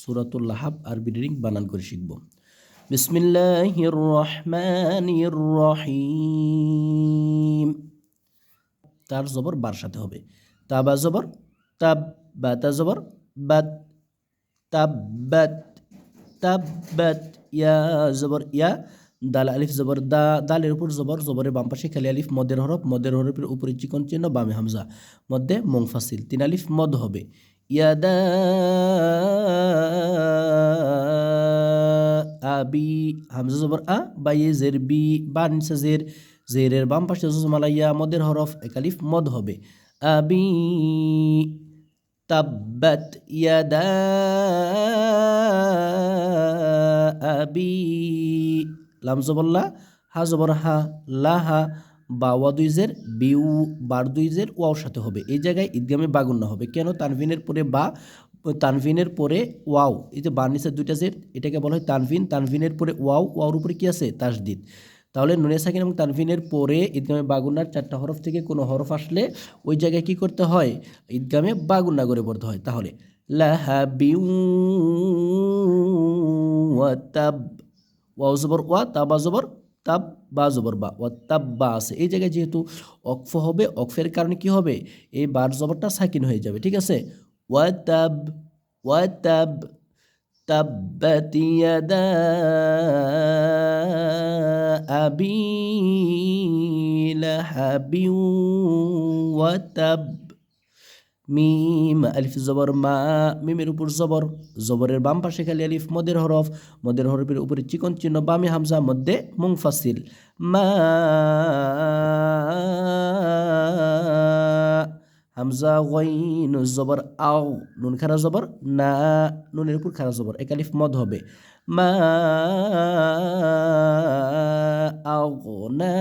সুরাতুল লাহাব আরবি রিডিং বানান করে শিখব। বিসমিল্লাহির রহমানির রহিম তার জবর বার সাথে হবে। তাবা জবর, তাব বাতা জবর, বাত তাব্বাত তাব্বাত ইয়া জবর, ইয়া, দাল আলিফ জবর, দা, দালের উপর জবর, জবরের বাম পাশে খালি আলিফ, মদের হরফ, মদের হরফের উপরে চিকন চিহ্ন, বামে হামজা, মধ্যে মুংফাসিল তিন আলিফ, মদ হবে। ইয়াদা আবি হামজা জবর আ বা ইয়ে জের বি বা নিচে জের জেরের বাম পাশে জজমালাইয়া মদের হরফ একালিফ মদ হবে আবি তাব্বাত ইয়াদা আবি লাম জবল্লা হা জবর হা লাহা বাওয়া দুইজের বিউ বার দুইজের ওয়াওর সাথে হবে। এই জায়গায় ঈদগামে বাগুন্না হবে। কেন? তানভিনের পরে বা, তানভিনের পরে ওয়াও। এই যে বার নিচে দুইটা জের এটাকে বলা হয় তানভিন। তানভিনের পরে ওয়াও, ওয়াওর উপরে কী আছে? তাসদিদ। তাহলে নুনে সাকিন এবং তানভিনের পরে ঈদগামে বাগুন্নার চারটা হরফ থেকে কোনো হরফ আসলে ওই জায়গায় কি করতে হয়? ঈদগামে বাগুন্না করে পড়তে হয়। তাহলে লাহাবিউ ওয়া তাব, ওয়াও জবর ওয়া, তাবা জবর তাব বা জবর বা ওয়া তাব বা আছে এই জায়গায় যেহেতু অক্ফ হবে অক্ফের কারণে কি হবে এই বার জবরটা সাকিন হয়ে যাবে ঠিক আছে ওয়া তাব ওয়া তাব تبت يدا أبي لهب وتب মিম, আলিফ জবর, মা, মিমের উপর জবর, জবরের বাম পাশে খালি আলিফ, মদের হরফ, মদের হরফের উপরে চিকন চিহ্ন, বামে হামজা, মধ্যে মুংফাসিল মা, হামজা, গইন, জবর, আও, নুন খারা জবর, না, নুনের উপর খারা জবর একালিফ মদ হবে। মা, আও, না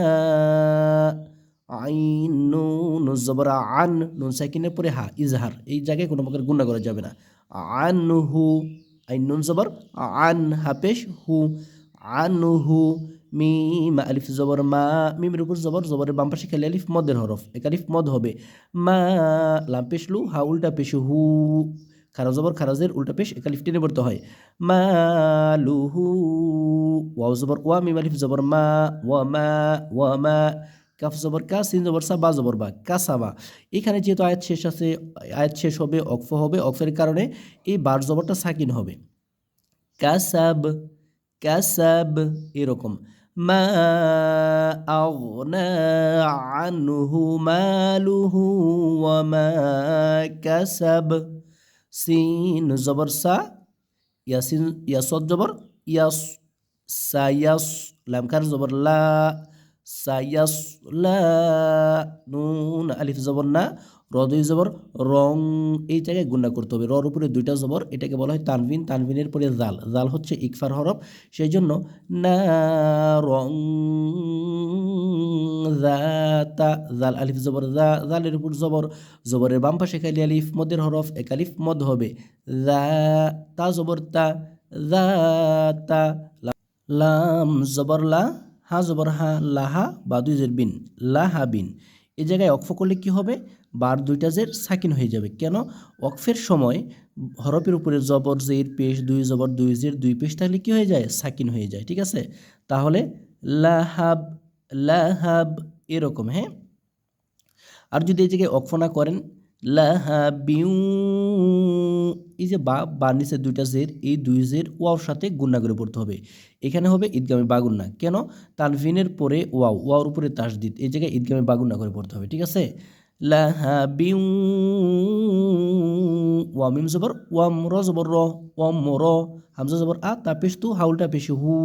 আইন, নুন, জবর, আন, নুন সাইকিনের পরে হা, ইজহার। এই জায়গায় কোনো প্রকার গুণা করা যাবে না। আন হু আইন নুন জবর, আন হাফেশ হু আন হু। মিম, আলিফ জবর, মা মিমের উপর জবর, জবরের বাম পাশে খেলে আলিফ, মদের হরফ। এক আলিফ, মদ হবে। মা, লাম পেশ, লু, হা, উল্টা পেশ, হু। খারা জবর খারাজের উল্টা পেশ, এক আলিফ টেনে হয়। মা লুহু ওয়াও জবর, ওয়া, মিম, আলিফ জবর, মা, ওয়া মা ওয়া, মা। কাফ জবর কা, সিন জবর সা, বা জবর বা কাসাবা এখানে যেহেতু আয়াত শেষ আছে, আয়াত শেষ হবে অক্ফ হবে অক্ফের কারণে এই বার জবরটা সাকিন হবে। কাসাব কাসাব এরকম। মা আগনা আনহু মালুহু ওয়া মা কাসাব সিন জবর সা ইয়াসিন ইয়াসদ জবর, ইয়াস সায়াস লামকার জবর লা সায়াসলা নুন আলিফ জবর না রদই জবর, রং এই জায়গায় গুণা করতে হবে। রর উপরে দুইটা জবর, এটাকে বলা হয় তানভিন। তানভিনের পরে জাল। জাল হচ্ছে ইকফার হরফ। সেই জন্য না রং জাতা জাল আলিফ জবর জা, জালের উপর জবর। জবরের বাম পাশে খালি আলিফ, মদের হরফ, এক আলিফ, মদ হবে। জা তা জবর তা, জা তা লাম জবর লা হা জবর হা লাহা বা দুই জের বিন, লাহা বিন। এই জায়গায় অক্ফ করলে কি হবে? বার দুইটা জের সাকিন হয়ে যাবে। কেন? অক্ফের সময় হরফের উপরে জবর, জের, পেশ, দুই জবর, দুই জের, দুই পেশ থাকলে কি হয়ে যায়? সাকিন হয়ে যায়। ঠিক আছে? তাহলে লাহাব লাহাব এরকম হ্যাঁ? আর যদি এই জায়গায় অক্ফ না করেন, লাহাবিউ এই যে বা বা নিচে দুইটা জের, এই দুই জের ওয়াওর সাথে গুন্না করে পড়তে হবে। এখানে হবে ঈদগামে বাগুন্না। কেন? তানভিনের পরে ওয়াও, ওয়াওর উপরে তাস তাসদিদ। এই জায়গায় ঈদগামে বাগুন্না করে পড়তে হবে, ঠিক আছে? লাহাবিউ ওয়ামিম জবর, ওয়াম র জবর র, ওয়াম র, হামজা জবর আ, তা পেশ তু হাউলটা পেশ হু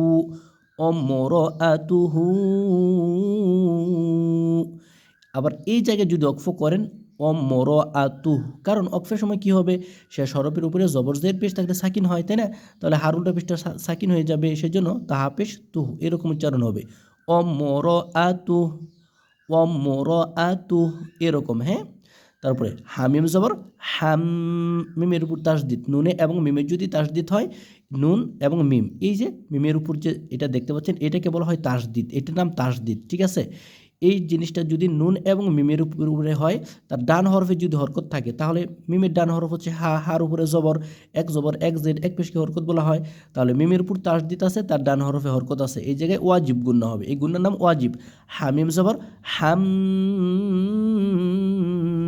অম র তু হু। আবার এই জায়গায় যদি অক্ফ করেন অম মর আতু। কারণ অক্ফের সময় কি হবে? সে সরপের উপরে জবরজের পেশ থাকলে সাকিন হয়, তাই না? তাহলে হারুলটা পেশটা সাকিন হয়ে যাবে, সেজন্য তাহা পেশ তুহ, এরকম উচ্চারণ হবে। অম মর আতু অম মর আতু, এরকম হ্যাঁ? তারপরে হামিম জবর, হাম, মিমের উপর তাসদিদ, নুনে এবং মিমের যদি তাসদিদ হয়, নুন এবং মিম। এই যে মিমের উপর যে এটা দেখতে পাচ্ছেন, এটাকে বলা হয় তাসদিদ, এটার নাম তাসদিদ, ঠিক আছে? এই জিনিসটা যদি নুন এবং মিমের উপরে হয়, তার ডান হরফে যদি হরকত থাকে, তাহলে মিমের ডান হরফ হচ্ছে হা, হার উপরে জবর, এক জবর, এক জেড, এক পেশকে হরকত বলা হয়। তাহলে মিমের উপর তাসদিদ আছে তার ডান হরফে হরকত আছে। এই জায়গায় ওয়াজিব গুন্না হবে। এই গুন্নার নাম ওয়াজিব। হামিম জবর, হাম,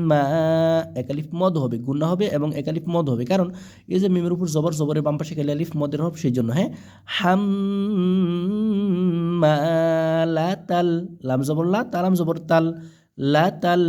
মা একালিফ মদ হবে। গুন্না হবে এবং একালিফ মদ হবে। কারণ এই যে মিমের উপর জবর, জবরের বাম পাশে আলিফ, মদের হব সেই জন্য হ্যাঁ? হাম, মা লা তাল, লাম জবর লা, তালাম জবর তাল। লা তাল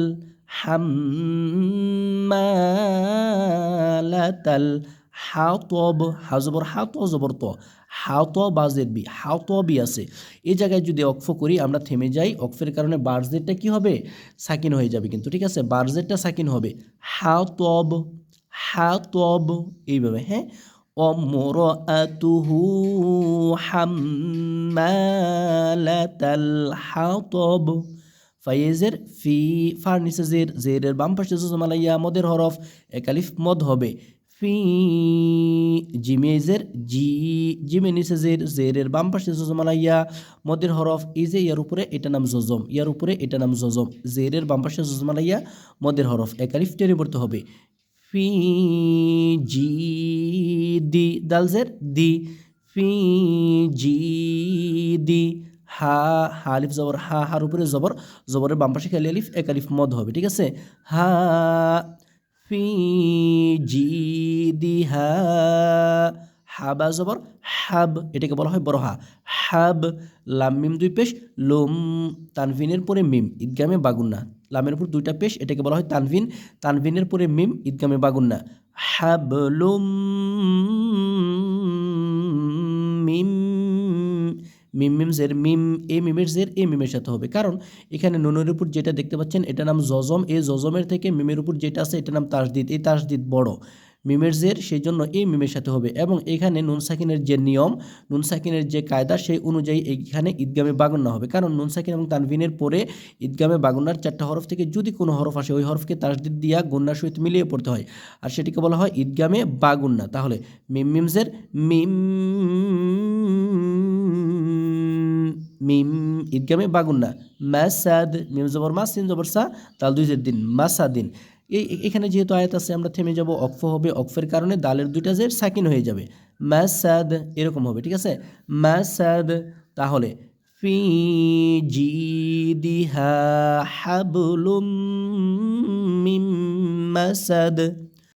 তাল, হাতব, হা জবর, হাত জবর ত। হাত বাজের বি, হাত বি আছে। এই জায়গায় যদি অক্ফ করি, আমরা থেমে যাই। অক্ফের কারণে বার্জেরটা কি হবে? সাকিন হয়ে যাবে কিন্তু, ঠিক আছে? বার্জেরটা সাকিন হবে। হাতব হাতব এইভাবে হ্যাঁ? অমরাতুহু হাম্মালাতাল হাতব ফাইজের ফি ফার নিচে জের জেরের বাম পাশে জুজমালাইয়া মদের হরফ একালিফ মদ হবে। ফি জিমেজের জি জিমে নিচে জের জেরের বাম পাশে জজমালাইয়া মদের হরফ যে ইয়ার উপরে এটা নাম জজম, ইয়ার উপরে এটা নাম জজম, জেরের বাম পাশে জজমালাইয়া মদের হরফ একালিফ টেনে পড়তে হবে। ফি জি, দি দালজের দি। ফি জি দি হা হা আলিফ জবর হা হার উপরে জবর জবরের বাম পাশে খালি আলিফ এক আলিফ মদ হবে, ঠিক আছে? হা ফি জি দি হা হাবা জবর হাব এটাকে বলা হয় বড় হা। হাব লাম, মিম, দুই পেশ, লোম, তানভিনের পরে মিম, ঈদগামে বাগুন্না। লামের উপর দুইটা পেশ, এটাকে বলা হয় তানভিন। তানভিনের পরে মিম, ঈদগামে বাগুন্না। হাবলুম মিম মিম জের, মিম, এ মিমের এ মিমের সাথে হবে। কারণ এখানে নুনের উপর যেটা দেখতে পাচ্ছেন, এটা নাম জজম এই জজমের থেকে মিমের উপর যেটা আছে, এটা নাম তাসদিদ এই তাসদিদ বড়। মিমের জের, সেই জন্য এই মিমের সাথে হবে। এবং এখানে নুন সাকিনের যে নিয়ম, নুন সাকিনের যে কায়দা, সেই অনুযায়ী এইখানে ঈদগামে বাগন্না হবে। কারণ নুন সাকিন এবং তানভিনের পরে ঈদগামে বাগন্নার চারটা হরফ থেকে যদি কোনো হরফ আসে, ওই হরফকে তাসদিদ দিয়া গুন্নার সহিত মিলিয়ে পড়তে হয়। আর সেটিকে বলা হয় ঈদগামে বাগুন্না। তাহলে মিম মিমজের মিম মিম ঈদগামে বাগুন্না মাসাদ, মিম জবর মাস সিন জবর সা তাল দুই দিন মাসাদিন। এই এখানে যেহেতু আয়াত আছে, আমরা থেমে যাব অক্ফ হবে, অক্ফের কারণে দালের দুইটা জের সাকিন হয়ে যাবে। মাসাদ এরকম হবে, ঠিক আছে? মাসাদ তাহলে, ফি জিদিহা হাবলুম মিম মাসাদ।